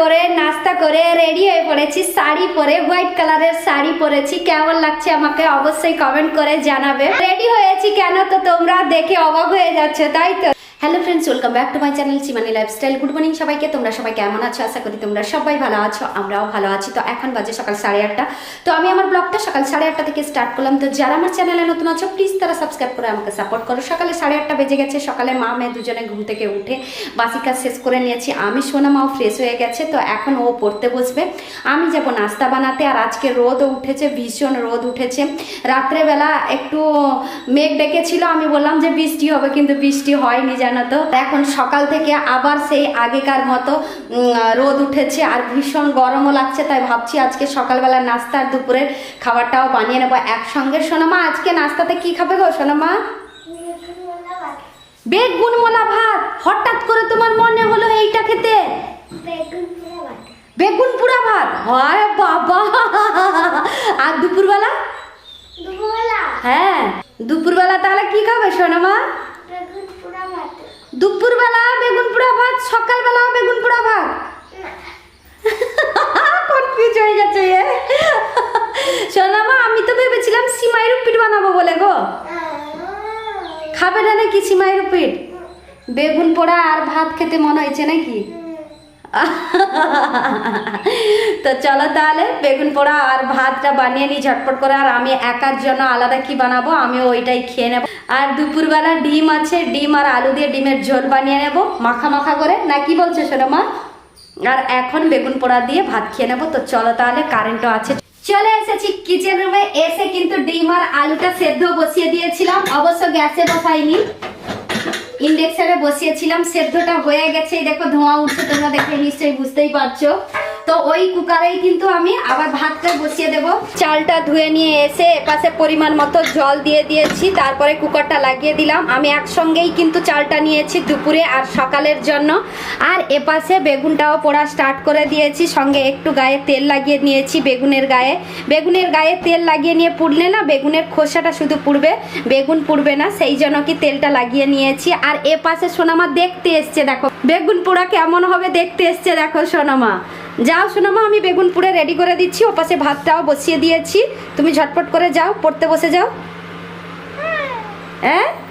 করে, নাস্তা করে রেডি হয়ে পড়েছি। শাড়ি পরে হোয়াইট কালারের শাড়ি পরেছি। কেমন লাগছে আমাকে অবশ্যই কমেন্ট করে জানাবে। রেডি হয়েছি কেন তো তোমরা দেখে অবাক হয়ে যাচ্ছে, তাই তো? Hello friends welcome back to my channel Simani lifestyle good morning সবাইকে, তোমরা সবাই কেমন আছো? আশা করি তোমরা সবাই ভালো আছো, আমরাও ভালো আছি। তো এখন বাজে সকাল সাড়ে আটটা। তো আমি আমার ব্লগটা সকাল সাড়ে আটটা থেকে স্টার্ট করলাম। তো যারা আমার চ্যানেলে নতুন আছো প্লিজ তারা সাবস্ক্রাইব করে আমাকে সাপোর্ট করো। সকালে সাড়ে আটটা বেজে গেছে, সকালে মা মেয়ে দুজনে ঘুম থেকে উঠে বাসি কাজ শেষ করে নিয়েছি। আমি, সোনা মাও ফ্রেশ হয়ে গেছে, তো এখন ও পড়তে বসবে। আমি যাব নাস্তা বানাতে, আর আজকে রোদও উঠেছে, ভীষণ রোদ উঠেছে। রাত্রেবেলা একটু মেঘ ডেকেছিল, আমি বললাম যে বৃষ্টি হবে, কিন্তু বৃষ্টি হয়নি, জানো? তো? এখন সকাল থেকে আবার সেই আগেকার মতো রোদ উঠেছে আর ভীষণ গরমও লাগছে তাই ভাবছি আজকে সকালবেলা নাস্তা আর দুপুরের খাবারটাও বানিয়ে নেব একসঙ্গে। সোনামা আজকে নাস্তাতে কি খাবে গো সোনামা? বেগুন মোলা ভাত। হঠাৎ করে তোমার মনে হলো এইটা খেতে? বেগুন পুরা ভাত। হয় বাবা! আর দুপুরবেলা? হ্যাঁ। দুপুরবেলা তাহলে কি খাবে সোনামা? দুপুরবেলা বেগুন পোড়া ভাত সকালবেলা বেগুন পোড়া ভাত। কনফিউজ হয়ে যাচ্ছে এ। সোনামা আমি তো ভেবেছিলাম সিমাই রুপিট বানাবো বলে গো। খাবে না কি সিমাই রুপিট বেগুন পোড়া আর ভাত খেতে মনে হয়েছে নাকি? তো চলো তাহলে, বেগুন পোড়া আর ভাতটা বানিয়ে নিই ঝটপট করে, আর আমি একার জন্য আলাদা কি বানাবো? আমি ওইটাই খেয়ে নেব। আর দুপুরবেলা ডিম আছে, ডিম আর আলু দিয়ে ডিমের ঝোল বানিয়ে নেব, মাখা মাখা করে, না কি বলছো শোনো মা? আর এখন বেগুন পোড়া দিয়ে ভাত খেয়ে নেব, তো চলো তাহলে কারেন্টও আছে। চলে এসেছি কিচেন রুমে এসে কিন্তু ডিম আর আলুটা সেদ্ধ বসিয়ে দিয়েছিলাম, অবশ্য গ্যাসে বসাইনি। ইন্ডেকশনে বসিয়েছিলাম সেদ্ধটা হয়ে গেছে। দেখো ধোঁয়া উঠছে তোমরা দেখে নিশ্চয়ই বুঝতেই পারছ। তো ওই কুকারেই কিন্তু আমি আবার ভাতটা বসিয়ে দেব। চালটা ধুয়ে নিয়ে এসে এপাশে পরিমাণ মতো জল দিয়ে দিয়েছি, তারপরে কুকারটা লাগিয়ে দিলাম। আমি একসঙ্গেই কিন্তু চালটা নিয়েছি দুপুরে আর সকালের জন্য। আর এপাশে বেগুনটাও পোড়া স্টার্ট করে দিয়েছি, সঙ্গে একটু গায়ে তেল লাগিয়ে নিয়েছি বেগুনের গায়ে। বেগুনের গায়ে তেল লাগিয়ে নিয়ে পুড়লে না বেগুনের খোসাটা শুধু পুড়বে, বেগুন পুড়বে না, সেই জন্য কি তেলটা লাগিয়ে নিয়েছি। আর এ পাশে সোনামা দেখতে এসছে, দেখো। বেগুন পোড়া কেমন হবে দেখতে এসছে, দেখো সোনামা। যাও সোনামা আমি বেগুন পুড়ে রেডি করে দিচ্ছি, ওপাশে ভাতটাও বসিয়ে দিয়েছি। তুমি ঝটপট করে যাও, পড়তে বসে যাও। হ্যাঁ?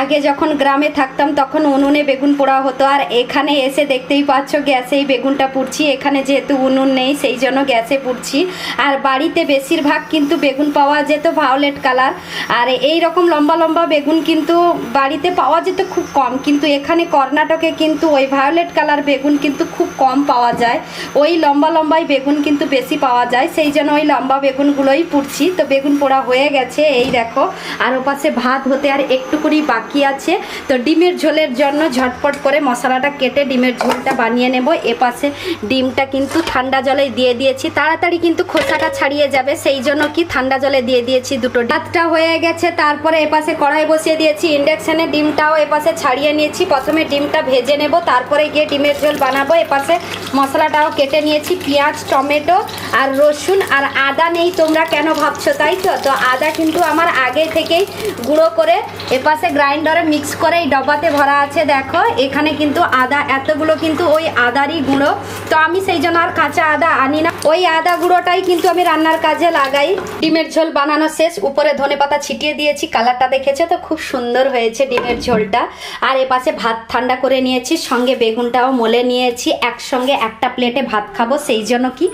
আগে যখন গ্রামে থাকতাম, তখন উনুনে বেগুন পোড়া হতো। আর এখানে এসে দেখতেই পাচ্ছ গ্যাসেই বেগুনটা পুড়ছি। এখানে যেহেতু উনুন নেই, সেই জন্য গ্যাসে পুড়ছি। আর বাড়িতে বেশিরভাগ কিন্তু বেগুন পাওয়া যেত ভায়োলেট কালার। আর এই রকম লম্বা লম্বা বেগুন কিন্তু বাড়িতে পাওয়া যেত খুব কম। কিন্তু এখানে কর্ণাটকে কিন্তু ওই ভায়োলেট কালার বেগুন কিন্তু খুব কম পাওয়া যায়। ওই লম্বা লম্বাই বেগুন কিন্তু বেশি পাওয়া যায়। সেই জন্য ওই লম্বা বেগুনগুলোই পুড়ছি। তো বেগুন পোড়া হয়ে গেছে, এই দেখো। আর ওপাশে ভাত হতে আর একটুকুনি বাকি আছে। তো ডিমের ঝোলের জন্য ঝটপট করে মশলাটা কেটে ডিমের ঝোলটা বানিয়ে নেব। এপাশে ডিমটা কিন্তু ঠান্ডা জলে দিয়ে দিয়েছি। তাড়াতাড়ি কিন্তু খোসাটা ছাড়িয়ে যাবে, সেই জন্য কি ঠান্ডা জলে দিয়ে দিয়েছি দুটো ডাতটা হয়ে গেছে, তারপরে এপাশে কড়াই বসিয়ে দিয়েছি ইন্ডাকশানে। ডিমটাও এপাশে ছাড়িয়ে নিয়েছি। প্রথমে ডিমটা ভেজে নেব, তারপরে গিয়ে ডিমের ঝোল বানাবো। এপাশে মশলাটাও কেটে নিয়েছি, পেঁয়াজ, টমেটো আর রসুন আর আদা নেই তোমরা কেন ভাবছ তাই তো? তো আদা কিন্তু আমার আগে থেকেই গুঁড়ো করে এপাশে গ্রাইন্ডারে মিক্স করে এই ডবাতে ভরা আছে, দেখো। এখানে কিন্তু আদা, এতগুলো কিন্তু ওই আদারই গুঁড়ো। তো আমি সেই জন্য আর কাঁচা আদা আনি না। ওই আদা গুঁড়োটাই কিন্তু আমি রান্নার কাজে লাগাই। ডিমের ঝোল বানানো শেষ, উপরে ধনে পাতা ছিটিয়ে দিয়েছি, কালারটা দেখেছে তো? খুব সুন্দর হয়েছে ডিমের ঝোলটা। আর এপাশে ভাত ঠান্ডা করে নিয়েছি, সঙ্গে বেগুনটাও মলে নিয়েছি। একসঙ্গে একটা প্লেটে ভাত খাব, সেই জন্য কি?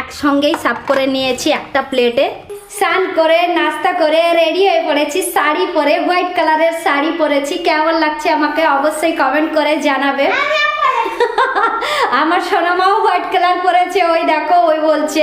একসঙ্গেই সাফ করে নিয়েছি একটা প্লেটে স্নান করে, নাস্তা করে রেডি হয়ে পড়েছি। শাড়ি পরে হোয়াইট কালারের শাড়ি পরেছি। কেমন লাগছে আমাকে অবশ্যই কমেন্ট করে জানাবে। আমার সোনামাও হোয়াইট কালার পরেছে, ওই দেখো, ওই বলছে।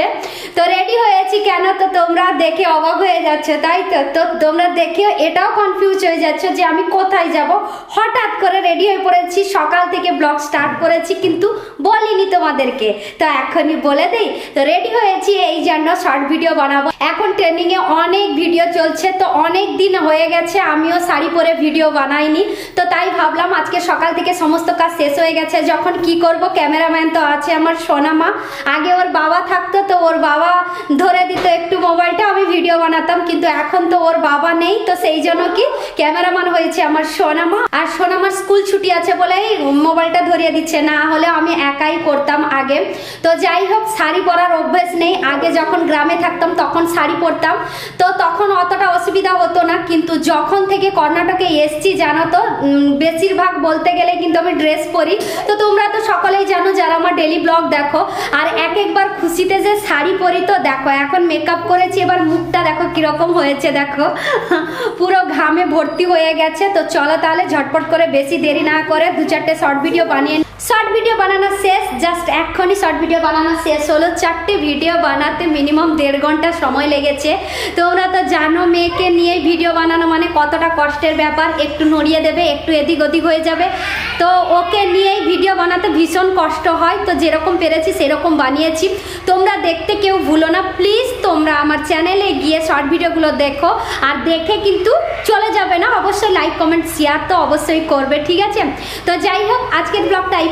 তো রেডি হয়েছি কেন? তো তোমরা দেখে অবাক হয়ে যাচ্ছে, তাই তো? তো তোমরা দেখে এটাও কনফিউজ হয়ে যাচ্ছ যে আমি কোথায় যাব। হঠাৎ করে রেডি হয়ে পড়েছি, সকাল থেকে ব্লগ স্টার্ট করেছি, কিন্তু বলিনি তোমাদেরকে। তো এখনই বলে দেই, তো রেডি হয়েছি, এই জন্য শর্ট ভিডিও বানাবো। এখন ট্রেনিংয়ে অনেক ভিডিও চলছে, তো অনেক দিন হয়ে গেছে, আমিও শাড়ি পরে ভিডিও বানাইনি। তো তাই ভাবলাম আজকে সকাল থেকে সমস্ত কাজ শেষ হয়ে গেছে, যখন কি করব? ক্যামেরাম্যান তো আছে আমার সোনামা আগে ওর বাবা থাকতো তো ওর বাবা ধরে দিত একটু মোবাইলটা, আমি ভিডিও বানাতাম। কিন্তু এখন তো ওর বাবা নেই, তো সেই জন্য কি ক্যামেরাম্যান হয়েছে আমার সোনামা আর সোনামার স্কুল ছুটি আছে বলেই মোবাইলটা ধরিয়ে দিচ্ছে, না হলে আমি একাই করতাম আগে। তো যাই হোক, শাড়ি পরার অভ্যেস নেই। আগে যখন গ্রামে থাকতাম তখন শাড়ি পরতাম। তো তখন অতটা অসুবিধা হতো না, কিন্তু যখন থেকে কর্ণাটকে এসছি জানো তো বেশিরভাগ বলতে গেলে কিন্তু আমি ড্রেস পরি। তো তোমরা তো সকলেই জানো যারা আমার ডেলি ব্লগ দেখো, আর এক একবার খুশিতে যে শাড়ি পরি তো দেখো, এখন মেকআপ করেছি, এবার মুখটা দেখো কীরকম হয়েছে, দেখো। পুরো ঘামে ভর্তি হয়ে গেছে, তো চলো তাহলে ঝটপট করে বেশি দেরি না করে দু চারটে শর্ট ভিডিও বানিয়ে শর্ট ভিডিও বানানো শেষ জাস্ট এক্ষুনি শর্ট ভিডিও বানানো শেষ হলো। চারটে ভিডিও বানাতে মিনিমাম দেড় ঘণ্টা সময় লেগেছে। তোমরা তো জানো, মেয়েকে নিয়ে ভিডিও বানানো মানে কতটা কষ্টের ব্যাপার। একটু নড়িয়ে দেবে, একটু এদিক ওদিক হয়ে যাবে। তো ওকে নিয়েই ভিডিও বানাতে ভীষণ কষ্ট হয়। তো যেরকম পেরেছি, সেরকম বানিয়েছি। তোমরা দেখতে কেউ ভুলো না। প্লিজ তোমরা আমার চ্যানেলে গিয়ে শর্ট ভিডিওগুলো দেখো। আর দেখে কিন্তু চলে যাবে না। অবশ্যই লাইক কমেন্ট শেয়ার তো অবশ্যই করবে, ঠিক আছে? তো যাই হোক, আজকের ব্লগটা এই